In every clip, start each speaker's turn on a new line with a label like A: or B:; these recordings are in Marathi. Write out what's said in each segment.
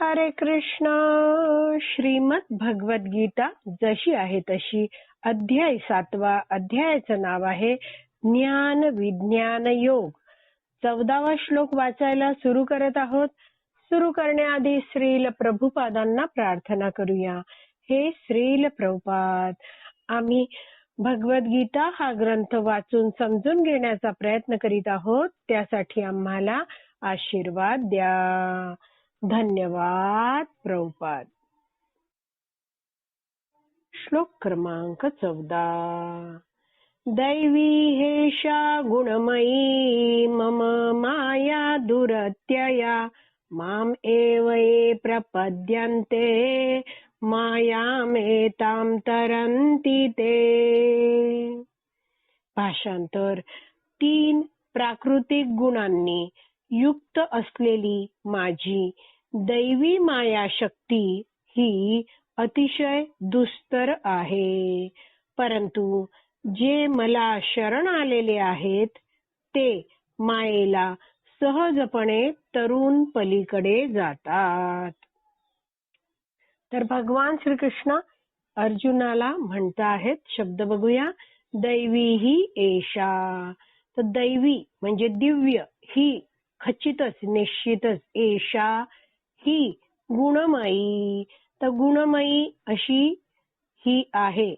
A: हरे कृष्ण. श्रीमद भगवत गीता जशी आहे तशी अध्याय सातवा अध्यायाचं नाव आहे ज्ञान विज्ञान योग. चौदावा श्लोक वाचायला सुरू करत आहोत. सुरू करण्याआधी श्रील प्रभुपादांना प्रार्थना करूया. हे श्रील प्रभुपाद आम्ही भगवद्गीता हा ग्रंथ वाचून समजून घेण्याचा प्रयत्न करीत आहोत. त्यासाठी आम्हाला आशीर्वाद द्या. धन्यवाद प्रभुपाद. श्लोक क्रमांक चौदा. दैवी हेषा गुणमयी मम माया दुरत्यया माम एवये प्रपद्यन्ते मायामेतां तरंती ते. भाषांतर तीन प्राकृतिक गुणांनी युक्त असलेली माझी दैवी माया शक्ती ही अतिशय दुस्तर आहे. परंतु जे मला शरण आलेले आहेत ते मायेला सहजपणे तरुण पलीकडे जातात. तर भगवान श्रीकृष्ण अर्जुनाला म्हणता आहेत शब्द बघूया. दैवी ही एषा. तर दैवी म्हणजे दिव्य ही खचितच निश्चितच एषा. ही गुणमयी तर गुणमयी अशी ही आहे.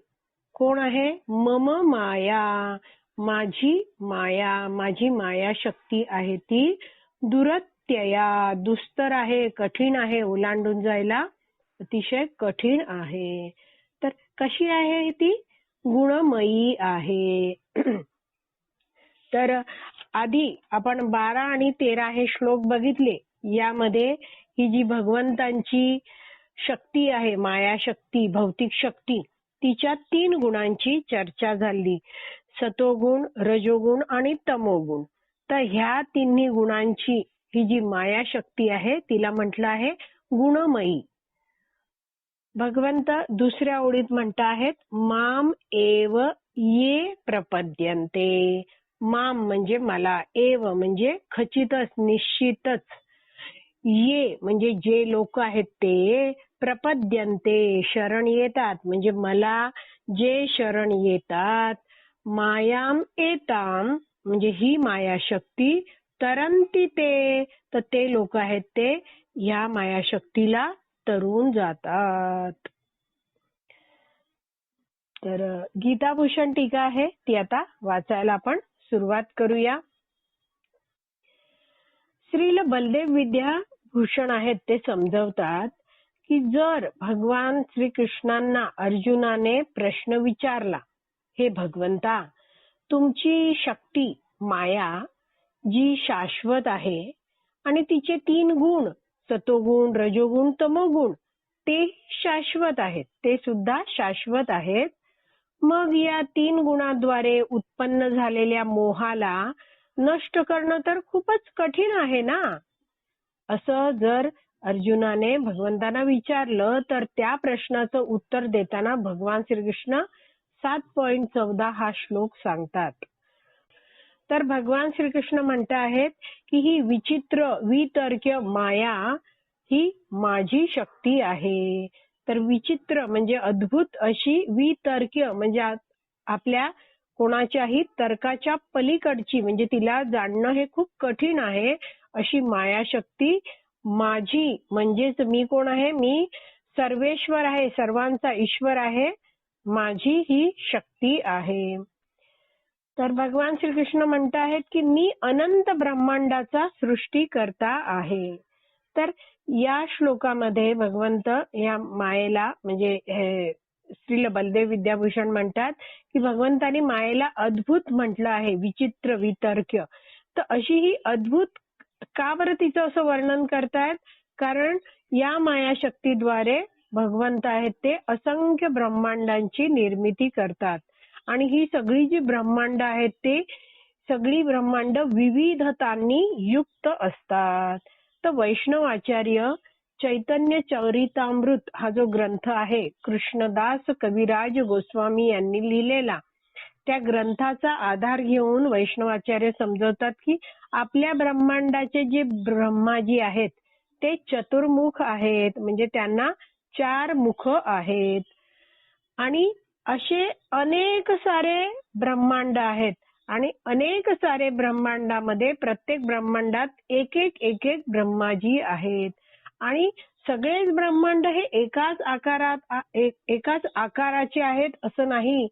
A: कोण आहे? मम माया. माझी माया. माझी माया शक्ती आहे ती दुरत्यया. दुस्तर आहे कठीण आहे ओलांडून जायला अतिशय कठीण आहे. तर कशी आहे ती? गुणमयी आहे. तर आधी आपण बारा आणि तेरा हे श्लोक बघितले. यामध्ये ही जी भगवंतांची शक्ती आहे माया शक्ती भौतिक शक्ती तिच्या तीन गुणांची चर्चा झाली. सतोगुण रजोगुण आणि तमोगुण. तर ह्या तिन्ही गुणांची ही जी माया शक्ती आहे तिला म्हटलं आहे गुणमयी. भगवंत दुसऱ्या ओळीत म्हणत आहेत माम एव ये प्रपद्यंते माम म्हणजे मला एव म्हणजे खचितच निश्चितच. ये म्हणजे जे लोक आहेत ते प्रपद्यंते शरण येतात. म्हणजे मला जे शरण येतात मायाम येताम म्हणजे ही माया शक्ती तरंती ते. तर ते लोक आहेत ते ह्या माया शक्तीला तरून जातात. तर गीताभूषण टीका आहे ती आता वाचायला आपण सुरुवात करूया. श्रील बलदेव विद्या भूषण आहेत ते समजवतात की जर भगवान श्रीकृष्णांना अर्जुनाने प्रश्न विचारला हे भगवंता तुमची शक्ती माया जी शाश्वत आहे आणि तिचे तीन गुण सतोगुण रजोगुण तमोगुण ते शाश्वत आहेत ते सुद्धा शाश्वत आहेत मग या तीन गुणाद्वारे उत्पन्न झालेल्या मोहाला नष्ट करणं तर खूपच कठीण आहे ना? असं जर अर्जुनाने भगवंतांना विचारलं तर त्या प्रश्नाचं उत्तर देताना भगवान श्रीकृष्ण सात पॉइंट चौदा हा श्लोक सांगतात. तर भगवान श्रीकृष्ण म्हणत आहेत की ही विचित्र वितर्क माया ही माझी शक्ती आहे. तर विचित्र म्हणजे अद्भुत अशी वितर्क म्हणजे आपल्या कोणाच्याही तर्काच्या पलीकडची म्हणजे तिला जाणणं हे खूप कठीण आहे. अशी माया शक्ती माझी. म्हणजेच मी कोण आहे? मी सर्वेश्वर आहे सर्वांचा ईश्वर आहे. माझी ही शक्ती आहे. तर भगवान श्रीकृष्ण म्हणत आहेत की मी अनंत ब्रह्मांडाचा सृष्टी करता आहे. तर या श्लोकामध्ये भगवंत या मायेला म्हणजे श्रील बलदेव विद्याभूषण म्हणतात की भगवंतानी मायेला अद्भुत म्हटलं आहे विचित्र वितर्क्य तर अशी ही अद्भुत का बरं तिचं असं वर्णन करतायत? कारण या मायाशक्तीद्वारे भगवंत आहेत ते असंख्य ब्रह्मांडांची निर्मिती करतात. आणि ही सगळी जी ब्रह्मांड आहेत ते सगळी ब्रह्मांड विविधतांनी युक्त असतात. तर वैष्णव आचार्य चैतन्य चरितामृत हा जो ग्रंथ आहे कृष्णदास कविराज गोस्वामी यांनी लिहिलेला त्या ग्रंथाचा आधार घेऊन वैष्णवाचार्य समजवतात की आपल्या ब्रह्मांडाचे जे ब्रह्माजी आहेत ते चतुर्मुख आहेत. म्हणजे त्यांना चार मुख आहेत. आणि असे अनेक सारे ब्रह्मांड आहेत आणि अनेक सारे ब्रह्मांडामध्ये प्रत्येक ब्रह्मांडात एक एक एक एक ब्रह्माजी आहेत. आणि सगळेच ब्रह्मांड हे एकाच आकारात एकाच आकाराचे आहेत असं नाही.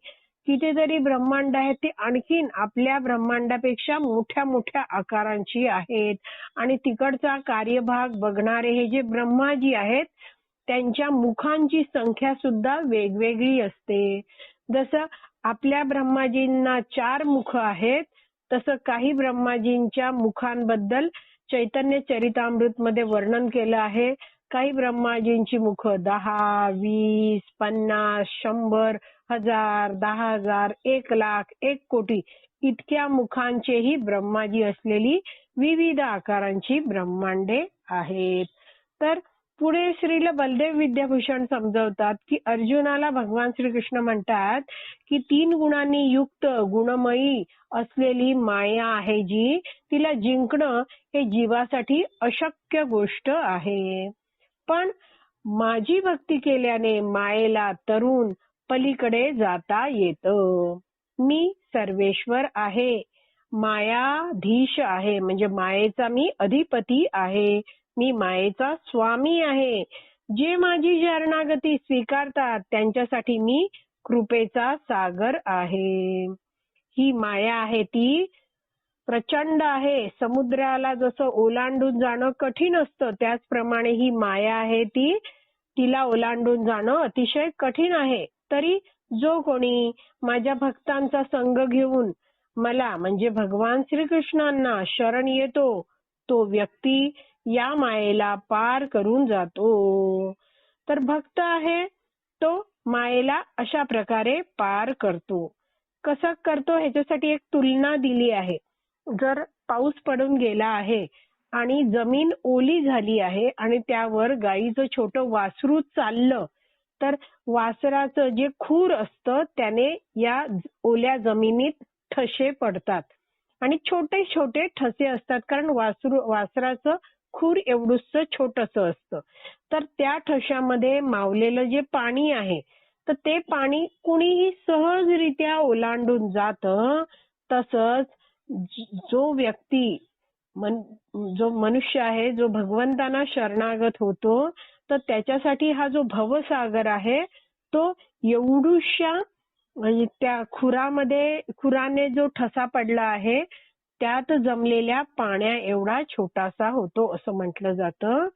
A: कितीतरी ब्रह्मांड आहेत ते आणखीन आपल्या ब्रह्मांडापेक्षा मोठ्या मोठ्या आकारांची आहेत. आणि तिकडचा कार्यभाग बघणारे हे जे ब्रह्माजी आहेत त्यांच्या मुखांची संख्या सुद्धा वेगवेगळी असते. जसं आपल्या ब्रह्माजींना चार मुख आहेत तसं काही ब्रह्माजींच्या मुखांबद्दल चैतन्य चरितामृत मध्ये वर्णन केलं आहे. काही ब्रह्माजींची मुख दहा वीस पन्नास शंभर हजार दहा हजार एक लाख एक कोटी इतक्या मुखांचेही ब्रह्माजी असलेली विविध आकारांची ब्रह्मांडे आहेत. तर पुढे श्रील बलदेव विद्याभूषण समजवतात की अर्जुनाला भगवान श्रीकृष्ण म्हणतात की तीन गुणांनी युक्त गुणमयी असलेली माया आहे जी तिला जिंकणं हे जीवासाठी अशक्य गोष्ट आहे. पण माझी भक्ती केल्याने मायेला तरुण पलीकडे जाता येतं. मी सर्वेश्वर आहे. मायाधीश आहे. म्हणजे मायेचा मी अधिपती आहे. मी मायेचा स्वामी आहे. जे माझी शरणागती स्वीकारतात त्यांच्यासाठी मी कृपेचा सागर आहे. ही माया आहे. ती प्रचंड आहे. समुद्राला जसं ओलांडून जाणं कठीण असतं त्याचप्रमाणे ही माया आहे ती. तिला ओलांडून जाणं अतिशय कठीण आहे. तरी जो कोणी माझ्या भक्तांचा संघ घेऊन मला म्हणजे भगवान श्रीकृष्णांना शरण येतो तो व्यक्ती या मायेला पार करून जातो. तर भक्त आहे तो मायेला अशा प्रकारे पार करतो. कसं करतो ह्याच्यासाठी एक तुलना दिली आहे. जर पाऊस पडून गेला आहे आणि जमीन ओली झाली आहे आणि त्यावर गाईचं छोटं वासरू चाललं तर वासराचं जे खूर असतं त्याने या ओल्या जमिनीत ठसे पडतात. आणि छोटे छोटे ठसे असतात कारण वासरू वासराचं खूर एवढंच छोटस असतं. तर त्या ठशामध्ये मावलेलं जे पाणी आहे तर ते पाणी कुणीही सहजरित्या ओलांडून जातं. तसंच जो व्यक्ती जो मनुष्य आहे जो भगवंतांना शरणागत होतो तर त्याच्यासाठी हा जो भवसागर आहे तो एवढूशा म्हणजे त्या खुरामध्ये खुराने जो ठसा पडला आहे त्यात जमलेल्या पाण्या एवढा छोटासा होतो असं म्हटलं जातं.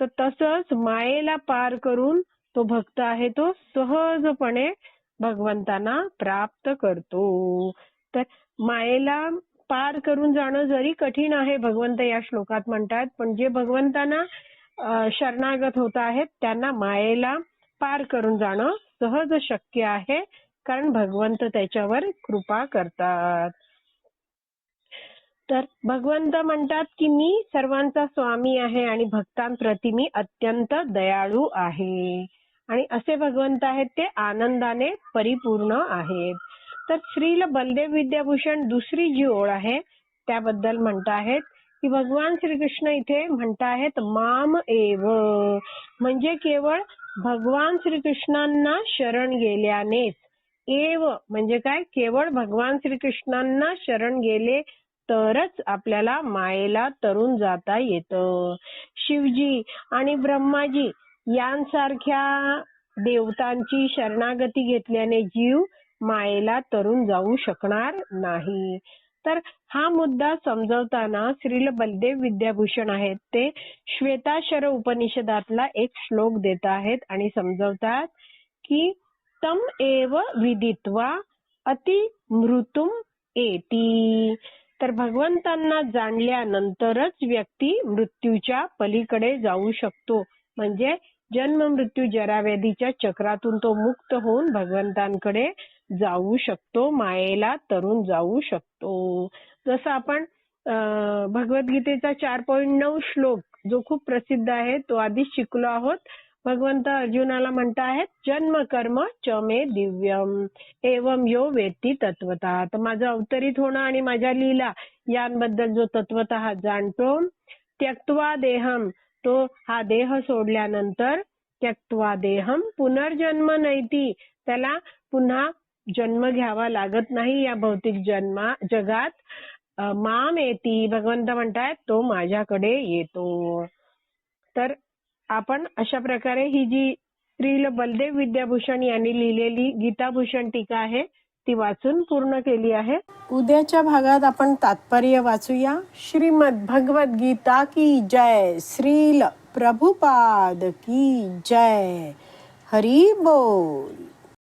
A: तर तसंच मायेला पार करून तो भक्त आहे तो सहजपणे भगवंतांना प्राप्त करतो. तर मायेला पार करून जाणं जरी कठीण आहे भगवंत या श्लोकात म्हणतात पण जे भगवंतांना शरणागत होत आहेत. त्यांना मायेला पार करून जाणं सहज शक्य आहे कारण भगवंत त्याच्यावर कृपा करतात. तर भगवंत म्हणतात की मी सर्वांचा स्वामी आहे आणि भक्तांप्रती मी अत्यंत दयाळू आहे. आणि असे भगवंत आहेत ते आनंदाने परिपूर्ण आहेत. तर श्रील बलदेव विद्याभूषण दुसरी जी ओळ आहे त्याबद्दल म्हणताहेत की भगवान श्रीकृष्ण इथे म्हणताहेत माम एव. म्हणजे केवळ भगवान श्रीकृष्णांना शरण गेल्यानेच. एव म्हणजे काय? केवळ भगवान श्रीकृष्णांना शरण गेले तरच आपल्याला मायेला तरून जाता येतं. शिवजी आणि ब्रह्माजी यांसारख्या देवतांची शरणागती घेतल्याने जीव मायेला तरून जाऊ शकणार नाही. तर हा मुद्दा समजवताना श्रील बलदेव विद्याभूषण आहेत. ते श्वेताशर उपनिषदातला एक श्लोक देत आहेत आणि समजवतात की तम एव विदित्वा अति मृतुम एती. तर भगवंतांना जाणल्यानंतरच व्यक्ती मृत्यूच्या पलीकडे जाऊ शकतो. म्हणजे जन्म मृत्यू जराव्याधीच्या चक्रातून तो मुक्त होऊन भगवंतांकडे जाऊ शकतो मायेला तरून जाऊ शकतो. जसं आपण भगवद्गीतेचा चार पॉईंट नऊ श्लोक जो खूप प्रसिद्ध आहे तो आधीच शिकलो आहोत. भगवंत अर्जुनाला म्हणता आहेत जन्म कर्म च मे दिव्यम एवम यो वेती तत्वता तर माझं अवतरित होणं आणि माझ्या लीला यांबद्दल जो तत्वत जाणतो त्यक्त्वा देहम तो हा देह सोडल्यानंतर त्यक्त्वा देहम पुनर्जन्म नैती. त्याला पुन्हा जन्म घ्यावा लागत नाही या भौतिक जन्मा जगात. माम येती भगवंत म्हणतायत तो माझ्याकडे येतो. तर आपण अशा प्रकारे ही जी श्रील बलदेव विद्याभूषण यांनी लिहिलेली गीताभूषण टीका आहे ती वाचून पूर्ण केली आहे. उद्याच्या भागात आपण तात्पर्य वाचूया. श्रीमद भगवत गीता की जय श्रील प्रभुपाद की जय. हरी बोल.